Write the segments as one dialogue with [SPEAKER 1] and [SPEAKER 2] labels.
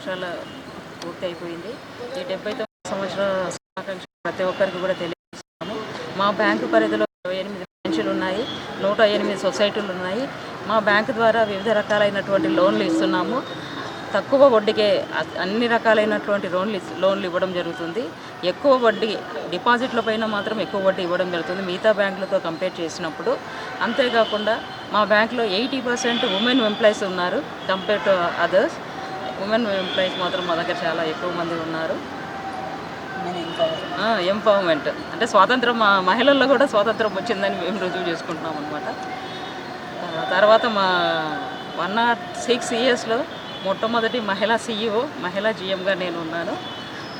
[SPEAKER 1] సంవత్సరాల పూర్తి అయిపోయింది ఈ డెబ్బై తొమ్మిది సంవత్సరాల శుభాకాంక్ష ప్రతి ఒక్కరికి కూడా తెలియజేస్తున్నాము. మా బ్యాంకు పరిధిలో ఇరవై ఎనిమిది బ్రాంచులు ఉన్నాయి. నూట ఎనిమిది సొసైటీలు ఉన్నాయి. మా బ్యాంకు ద్వారా వివిధ రకాలైనటువంటి లోన్లు ఇస్తున్నాము. తక్కువ వడ్డీకే అన్ని రకాలైనటువంటి లోన్లు లోన్లు ఇవ్వడం జరుగుతుంది. ఎక్కువ వడ్డీ డిపాజిట్ల పైన మాత్రం ఎక్కువ వడ్డీ ఇవ్వడం జరుగుతుంది. మిగతా బ్యాంకులతో కంపేర్ చేసినప్పుడు అంతేకాకుండా మా బ్యాంకులో ఎయిటీ పర్సెంట్ ఉమెన్ ఎంప్లాయీస్ ఉన్నారు. Compare to others. Women employees మాత్రం మా దగ్గర చాలా ఎక్కువ మంది ఉన్నారు. ఎంపవర్మెంట్ అంటే స్వాతంత్రం మా మహిళల్లో కూడా స్వాతంత్రం వచ్చిందని మేము రుజువు చేసుకుంటున్నాం అనమాట తర్వాత మా వన్ నాట్ సిక్స్ ఇయర్స్లో మొట్టమొదటి మహిళా సీఈఓ మహిళా జీఎంగా నేను ఉన్నాను.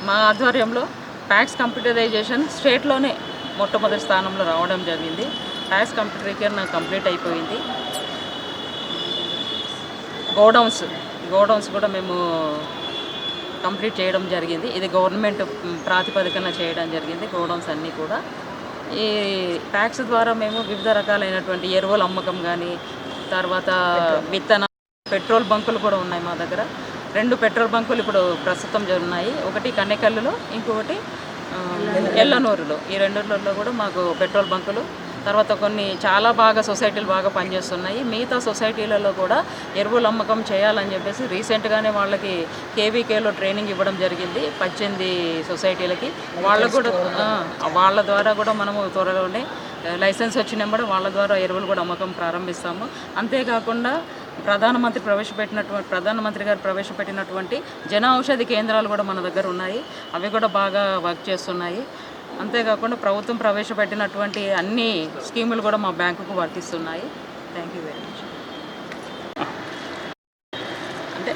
[SPEAKER 1] మా ఆధ్వర్యంలో ట్యాక్స్ కంప్యూటరైజేషన్ స్టేట్లోనే మొట్టమొదటి స్థానంలో రావడం జరిగింది. ట్యాక్స్ కంప్యూటరీకరణ కంప్లీట్ అయిపోయింది. గోడౌన్స్ గోడౌన్స్ కూడా మేము కంప్లీట్ చేయడం జరిగింది. ఇది గవర్నమెంట్ ప్రాతిపదికన చేయడం జరిగింది గోడౌన్స్ అన్నీ కూడా. ఈ ట్యాక్స్ ద్వారా మేము వివిధ రకాలైనటువంటి ఎరువుల అమ్మకం కానీ తర్వాత విత్తన పెట్రోల్ బంకులు కూడా ఉన్నాయి మా దగ్గర. రెండు పెట్రోల్ బంకులు ఇప్పుడు ప్రస్తుతం ఉన్నాయి. ఒకటి కన్నెకల్లులో ఇంకొకటి ఎల్లనూరులో. ఈ రెండులలో కూడా మాకు పెట్రోల్ బంకులు తర్వాత కొన్ని చాలా బాగా సొసైటీలు బాగా పనిచేస్తున్నాయి. మిగతా సొసైటీలలో కూడా ఎరువులు అమ్మకం చేయాలని చెప్పేసి రీసెంట్గానే వాళ్ళకి కేవీకేలో ట్రైనింగ్ ఇవ్వడం జరిగింది పద్దెనిమిది సొసైటీలకి. వాళ్ళకు కూడా వాళ్ళ ద్వారా కూడా మనము త్వరలోనే లైసెన్స్ వచ్చినప్పుడు వాళ్ళ ద్వారా ఎరువులు కూడా అమ్మకం ప్రారంభిస్తాము. అంతేకాకుండా ప్రధానమంత్రి ప్రవేశపెట్టినటువంటి ప్రధానమంత్రి గారు ప్రవేశపెట్టినటువంటి జన ఔషధి కేంద్రాలు కూడా మన దగ్గర ఉన్నాయి. అవి కూడా బాగా వర్క్ చేస్తున్నాయి. అంతేకాకుండా ప్రభుత్వం ప్రవేశపెట్టినటువంటి అన్ని స్కీములు కూడా మా బ్యాంకుకు వర్తిస్తున్నాయి. థ్యాంక్ యూ వెరీ మచ్ అంటే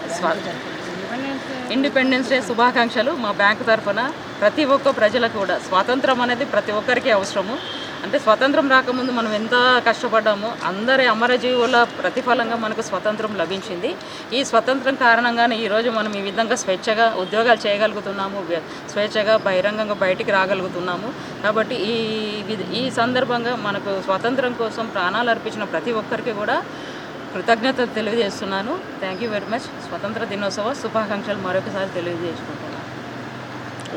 [SPEAKER 1] ఇండిపెండెన్స్ డే శుభాకాంక్షలు మా బ్యాంకు తరఫున. ప్రతి ఒక్క ప్రజలకు కూడా స్వాతంత్రం అనేది ప్రతి ఒక్కరికి అవసరము. అంటే స్వతంత్రం రాకముందు మనం ఎంత కష్టపడ్డామో అందరి అమరజీవుల ప్రతిఫలంగా మనకు స్వతంత్రం లభించింది. ఈ స్వతంత్రం కారణంగానే ఈరోజు మనం ఈ విధంగా స్వేచ్ఛగా ఉద్యోగాలు చేయగలుగుతున్నాము స్వేచ్ఛగా బహిరంగంగా బయటికి రాగలుగుతున్నాము. కాబట్టి ఈ ఈ సందర్భంగా మనకు స్వతంత్రం కోసం ప్రాణాలు అర్పించిన ప్రతి ఒక్కరికి కూడా కృతజ్ఞతలు తెలియజేస్తున్నాను. Thank you very much. స్వతంత్ర దినోత్సవ శుభాకాంక్షలు మరొకసారి తెలియజేసుకుంటాను